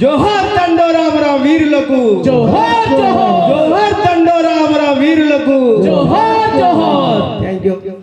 जोहर तंडोरा हमारा वीर लकु जोहर जोहर जोहर तंडोरा हमारा वीर लघु जोहर जोहर थैंक यू